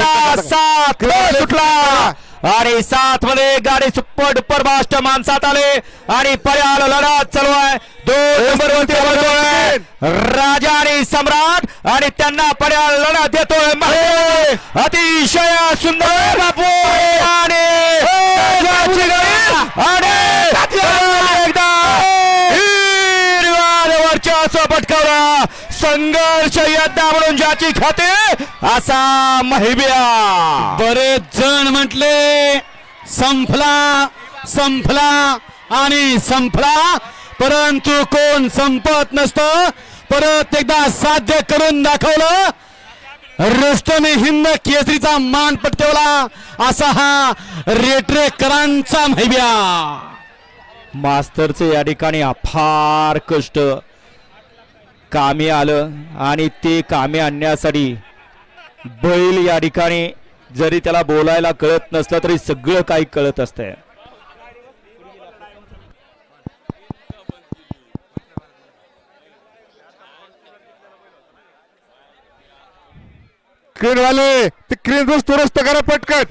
एकदा सात सुटला. आणि सात मध्ये गाडी सुपर डुपर फास्ट माणसात आले. आणि पर्याल लढत चालू आहे. दोन नंबर वरती राजा आणि सम्राट आणि त्यांना पर्याल लढत देतोय. अतिशय सुंदर बापू. आणि एकदा निर्वाद वर्चस्व पटकावला. संघर्ष यज्ञा म्हणून ज्याची खाते असा महिब्या. बरेच जण म्हटले संपला संपला आणि संपला. परंतु कोण संपत नसतं परत एकदा साध्य करून दाखवलं. रुस्तमे हिंद केसरीचा मान पटकावला. असा हा रेटरेकरांचा महिब्या. मास्तरचे या ठिकाणी अफार कष्ट. कामे आलं आणि ते कामे आणण्यासाठी बैल या ठिकाणी जरी त्याला बोलायला कळत नसलं तरी सगळं काही कळत असतंय. क्रेन वाले ते क्रेन दुरुस्त दुरुस्त करा पटकन.